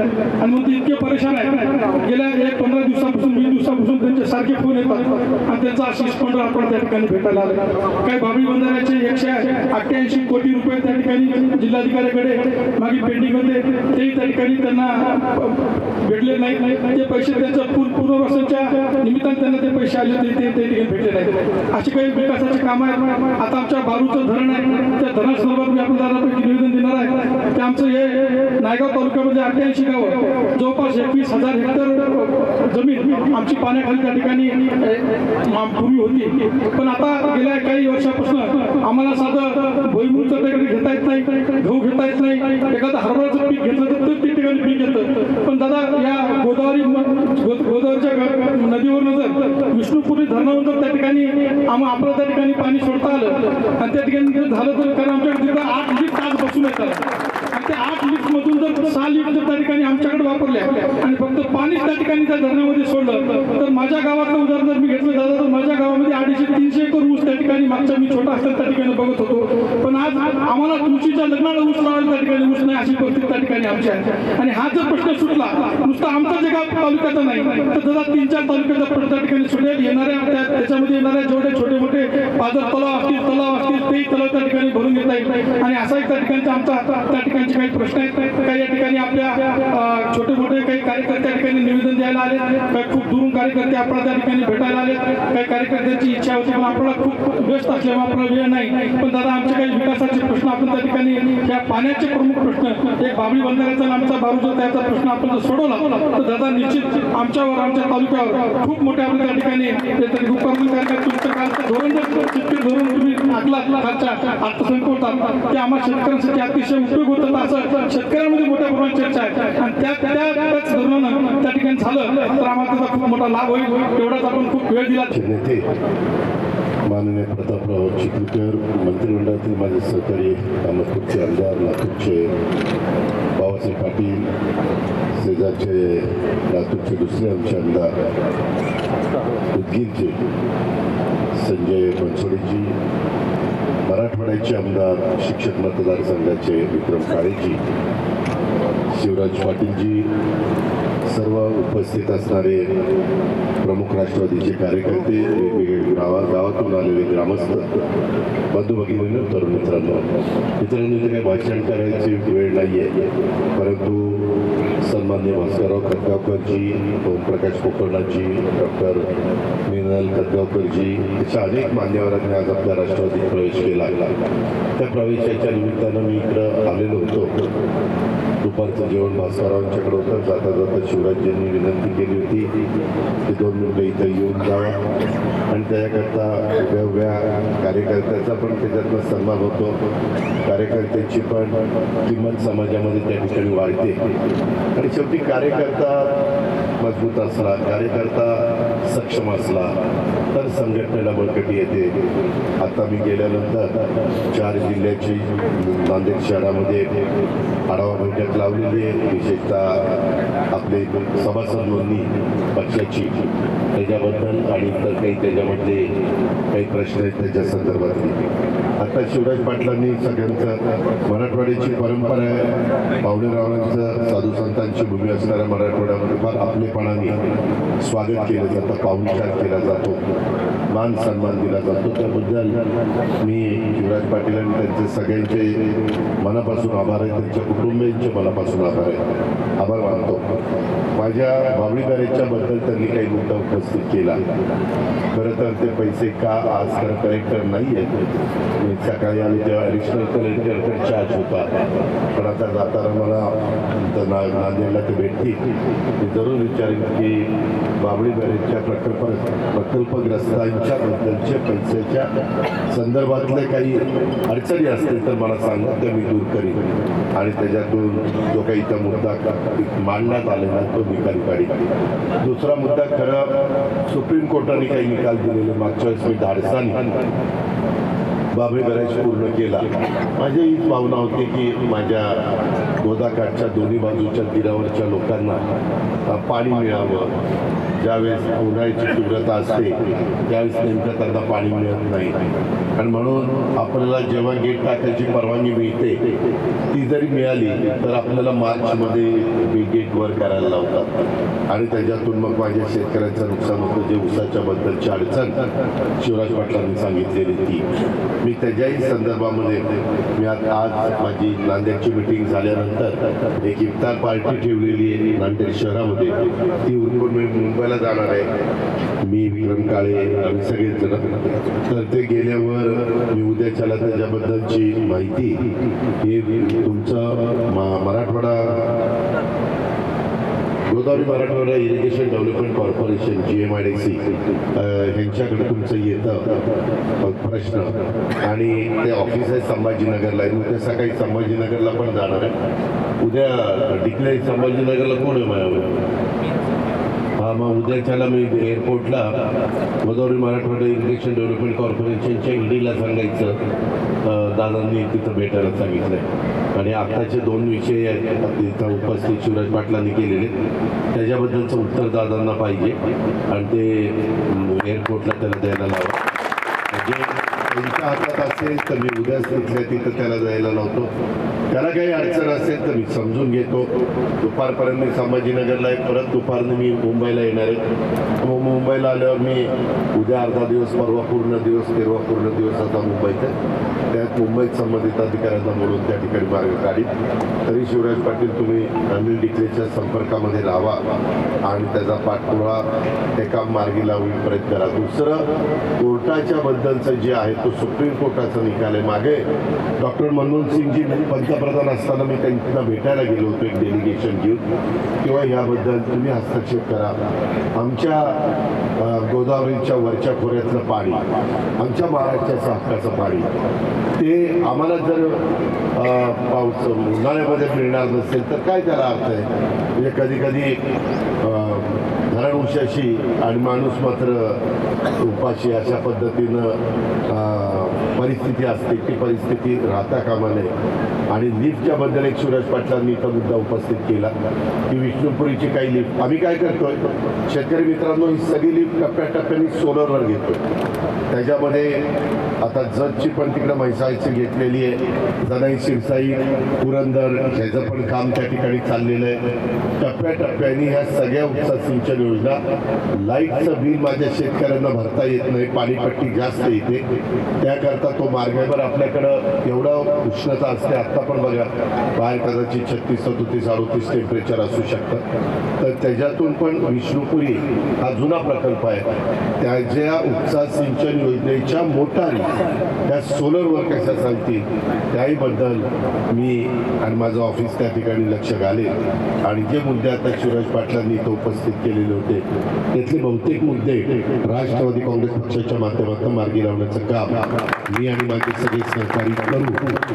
आणि मग ते इतके परेशान आहेत. गेल्या एक पंधरा दिवसापासून वीस दिवसापासून त्यांचे सारखे फोन येतात आणि त्यांचा आशिष पंधरा आपण त्या ठिकाणी भेटायला आला. काही बाबळी बंधाऱ्याचे एकशे अठ्ठ्याऐंशी कोटी रुपये त्या ठिकाणी जिल्हाधिकाऱ्याकडे मागे पेंडिंगमध्ये ते ठिकाणी त्यांना भेटले नाही. ते पैसे त्यांचं पुनर्वसनच्या निमित्ताने त्यांना ते पैसे आले ते ते ठिकाणी भेटले नाही. अशी काही विकासाची कामं आहेत. आता आमच्या बारूचं धरण आहे. त्या धरणासंदर्भात मी आपल्याला निवेदन देणार आहे. ते आमचं हे नायगाव तालुक्यामध्ये अठ्ठ्याऐंशी गावं जवळपास एकवीस हजार हेक्टर जमीन आमची पाण्याखाली त्या ठिकाणी भूमी होती. पण आता गेल्या काही वर्षापासून आम्हाला साधं भुईमुगचं घेता येत नाही गहू घेता येत नाही. एखादं हरभराचं पीक घेतलं तर ते ठिकाणी पीक येतं पण दादा या गोदावरी गोदावरीच्या नदीवरून जर विष्णुपुरी धरणावरून जर त्या ठिकाणी आम्हाला आपलं त्या ठिकाणी पाणी सोडता आलं आणि त्या ठिकाणी जर झालं तर कारण आमच्याकडे तिथं आठ तास बसून येतात आणि त्या आठ लिफ्ट मधून जर सहा लिफ्ट जर त्या ठिकाणी आमच्याकडे वापरल्या आणि फक्त पाणीच त्या ठिकाणी त्या धरणामध्ये सोडलं तर माझ्या गावातलं उदाहरण जर मी घेतलं दादा तर माझ्या गावामध्ये अडीचशे तीनशे एकर ऊस त्या ठिकाणी मागच्या मी छोटा असताना त्या ठिकाणी बघत होतो. पण आज आम्हाला तुळशीच्या लग्नाला ऊस लावायला त्या ठिकाणी ऊस नाही अशी परिस्थिती त्या ठिकाणी आमची आहे. आणि हा जर प्रश्न सुटला नुसतं आमचा जे गाव तालुक्याचं नाही तर दादा तीन चार तालुक्याचा प्रश्न त्या ठिकाणी सुटेल येणाऱ्या त्या- त्याच्यामध्ये येणाऱ्या जेवढे छोटे मोठे पाजर तलाव असतील तलाव असतील तेही तलाव त्या ठिकाणी भरून घेता येईल. आणि असा एक त्या ठिकाणचा आमचा त्या ठिकाणचे काही प्रश्न आहेत. काही या ठिकाणी आपल्या छोटे मोठे काही कार्यकर्ते त्या ठिकाणी निवेदन द्यायला आले काही खूप दुरून कार्यकर्ते आपल्याला त्या ठिकाणी भेटायला आले काही कार्यकर्त्यांची इच्छा होती पण आपल्याला खूप व्यस्त असल्यामुळे आपला वेळ नाही. पण दादा आमचे काही विकासाचे प्रश्न आपण त्या ठिकाणी या पाण्याचे प्रमुख प्रश्न एक बाबळी बंधाऱ्याचा आमचा आमचा बारूचा त्याचा प्रश्न आपण सोडवला तर दादा निश्चित आमच्यावर आमच्या तालुक्यावर खूप मोठ्या त्या ठिकाणी तुमचं कालचं धोरण धोरण तुम्ही आखला खालच्या ते शेतकऱ्यांसाठी अतिशय उपयोग होतं असं शेतकऱ्यांमध्ये मोठ्या प्रमाणात चर्चा आहे. आणि त्या त्याच धोरणानं त्या ठिकाणी झालं तर आम्हाला त्याचा खूप मोठा लाभ होईल. तेवढाच आपण खूप वेळ दिला. नेते माननीय प्रतापराव चिखलीकर मंत्रिमंडळातील माझे सहकारी अहमदपूरचे आमदार नागपूरचे बाबासाहेब पाटील शेजारचे लातूरचे दुसरे आमचे आमदार उदगीरचे संजय बनसोडेजी मराठवाड्याचे आमदार शिक्षक मतदारसंघाचे विक्रम काळेजी शिवराज पाटीलजी सर्व उपस्थित असणारे प्रमुख राष्ट्रवादीचे कार्यकर्ते वेगवेगळे गावा गावातून आलेले ग्रामस्थ बंधू भगिनी तरुण मित्रांनो मित्रांनो इथे काही भाषण करायची वेळ नाही आहे परंतु सन्मान्य भास्करराव खतगावकरजी ओमप्रकाश कोकर्णाजी डॉक्टर मिनल खतगावकरजी अशा अनेक मान्यवरांनी आज आपल्या राष्ट्रवादीत प्रवेश केला. त्या प्रवेशाच्या निमित्तानं मी इकडं आलेलो होतो. दुपारचं जेवण भास्कररावांच्याकडे होतं. जाता जाता शिवराज्यांनी विनंती केली होती की दोन मिनटं इथं येऊन जावा. आणि त्याच्याकरता उभ्या उभ्या कार्यकर्त्याचा पण त्याच्यातनं सन्मान होतो. कार्यकर्त्याची पण किंमत समाजामध्ये त्या ठिकाणी वाढते. आणि शेवटी कार्यकर्ता मजबूत असला कार्यकर्ता सक्षम असला तर संघटनेला बळकटी येते. आता मी गेल्यानंतर चार जिल्ह्याची नांदेड शहरामध्ये आढावा बैठक लावलेली आहे. विशेषतः आपले सभासद नोंदणी पक्षाची. त्याच्याबद्दल आणि इतर काही त्याच्यामध्ये काही प्रश्न आहेत त्याच्या संदर्भातले आता शिवराज पाटलांनी सगळ्यांचं मराठवाड्याची परंपरा आहे. पावणेरावांचं साधू संतांची भूमी असणाऱ्या मराठवाड्यामध्ये फार आपलेपणाने स्वागत केलं जातं पाहुणचार केला जातो मान सन्मान दिला जातो. त्याबद्दल मी शिवराज पाटील आणि त्यांचे सगळ्यांचे मनापासून आभार आहे. त्यांच्या कुटुंबियांचे मनापासून आभार आहे. आभार मानतो. माझ्या बाबळी त्यांनी काही मुद्दा उपस्थित केला. खरं तर ते पैसे का आज तर कलेक्टर नाही आहेत सकाळी आलो तेव्हा ॲडिशनल कलेक्टर चार्ज होता. पण आता जाताना मला ना नांदेडला ते भेटतील. मी जरूर विचारेन की बाबळी बॅरेजच्या प्रकल्प प्रकल्पग्रस्तांच्याबद्दलच्या पैशाच्या संदर्भातले काही अडचणी असतील तर मला सांगा ते मी दूर करीन. आणि त्याच्यातून जो काही इथं मुद्दा मांडण्यात आलेला तो निकाल काढीन. दुसरा मुद्दा खरं सुप्रीम कोर्टाने काही निकाल दिलेले मागच्या वेळेस मी धाडसाने. बाबे बऱ्याच पूर्ण केला. माझी हीच भावना होती की माझ्या गोदाकाठच्या दोन्ही बाजूच्या तीरावरच्या लोकांना पाणी मिळावं. ज्यावेळेस उन्हाळ्याची तीव्रता असते त्यावेळेस नेमकं त्यांना पाणी मिळत नाही. आणि म्हणून आपल्याला जेव्हा गेट टाकायची परवानगी मिळते ती जरी मिळाली तर आपल्याला मार्चमध्ये गेटवर करायला लावतात. आणि त्याच्यातून मग माझ्या शेतकऱ्यांचं नुकसान होतं जे उसाच्या बद्दलची अडचण शिवराज पाटलांनी सांगितलेली ती. मी त्याच्याही संदर्भामध्ये मी आज आज माझी नांदेडची मिटिंग झाल्यानंतर एक इफ्तार पार्टी ठेवलेली आहे नांदेड शहरामध्ये. ती उरकून मी मुंबईला जाणार आहे. मी विक्रम काळे आम्ही सगळेच जण तर ते गेल्यावर मी उद्याच्याला त्याच्याबद्दलची माहिती हे तुमचं मा- Marathwada Godavari Marathwada irrigation development corporation G M I D C ह्यांच्याकडे तुमचं येतं प्रश्न. आणि ते ऑफिस आहे संभाजीनगरला आहे उद्या सकाळी संभाजीनगरला पण जाणार आहे उद्या डिक्लेअर संभाजीनगरला कोण आहे माझ्यावर मग उद्याच्याला मी एअरपोर्टला गोदावरी मराठवाडा इरिगेशन डेव्हलपमेंट कॉर्पोरेशनच्या ईडीला सांगायचं. दादांनी तिथं भेटायला सांगितलंय. आणि आत्ताचे दोन विषय आहेत. तिथं उपस्थित शिवराज पाटलांनी केलेले त्याच्याबद्दलचं उत्तर दादांना पाहिजे. आणि ते एअरपोर्टला त्याला द्यायला लावा. म्हणजे त्यांच्या हातात असेल तर मी उद्याच तिथल्या तिथं त्याला जायला लावतो. त्याला काही अडचण असेल तर मी समजून घेतो. दुपारपर्यंत मी संभाजीनगरला आहे. परत दुपारनं मी मुंबईला येणार आहे. मग मुंबईला आल्यावर मी उद्या अर्धा दिवस परवा पूर्ण दिवस तेरवा पूर्ण दिवस आता मुंबईत आहे. त्यात मुंबईत संबंधित अधिकाऱ्यांना बोलून त्या ठिकाणी मार्ग काढीत तरी शिवराज पाटील तुम्ही अनिल डिकलेच्या संपर्कामध्ये राहा आणि त्याचा पाठपुरावा ते काम मार्गी प्रयत्न करा. दुसरं कोर्टाच्या बद्दलचं जे आहे तो सुप्रीम कोर्टाचा निकाल आहे मागे. डॉक्टर मनमोहन सिंगजी पंतप्रधान असताना मी त्यांना भेटायला गेलो होतो एक डेलिगेशन घेऊन. किंवा याबद्दल तुम्ही हस्तक्षेप करा. आमच्या गोदावरीच्या वरच्या खोऱ्यातलं पाणी आमच्या महाराष्ट्राचं हक्काचं पाणी ते आम्हाला जर पाऊस उन्हाळ्यामध्ये मिळणार नसेल तर काय त्याला अर्थ आहे? म्हणजे कधी कधी धरण उशाशी आणि माणूस मात्र उपाशी अशा पद्धतीनं परिस्थिती असते ती परिस्थिती राहता कामा नये. आणि लिफ्टच्या बद्दल एक सूरज पाटलांनी इथं मुद्दा उपस्थित केला की विष्णुपुरीची काही लिफ्ट. आम्ही काय करतोय? शेतकरी मित्रांनो ही सगळी लिफ्ट टप्प्याटप्प्याने सोलरवर घेतोय. त्याच्यामध्ये आता जतची पण तिकडं म्हैसाळची घेतलेली आहे. जनाई शिरसाई पुरंदर ह्याचं पण काम त्या ठिकाणी चाललेलं आहे. टप्प्याटप्प्याने ह्या सगळ्या उपसा सिंचन योजना. लाईटचं बिल माझ्या शेतकऱ्यांना भरता येत नाही पाणीपट्टी जास्त येते. त्याकरता तो मार्गावर आपल्याकडं. एवढा उष्णता असते आत्ता पण बघा बाहेर कदाचित छत्तीस सदोतीस अडोतीस टेम्परेचर असू शकतं. तर त्याच्यातून पण विष्णुपुरी हा जुना प्रकल्प आहे. त्याच्या उपसा सिंचन योजनेच्या मोटारी त्या सोलरवर कशा चालतील त्याहीबद्दल मी आणि माझं ऑफिस त्या ठिकाणी लक्ष घालेल. आणि जे मुद्दे आता शिवराज पाटलांनी इथं उपस्थित केलेले होते त्यातले बहुतेक मुद्दे राष्ट्रवादी काँग्रेस पक्षाच्या माध्यमातून मार्गी लावण्याचं काम. मी आणि माझे सगळे सहकारी करू.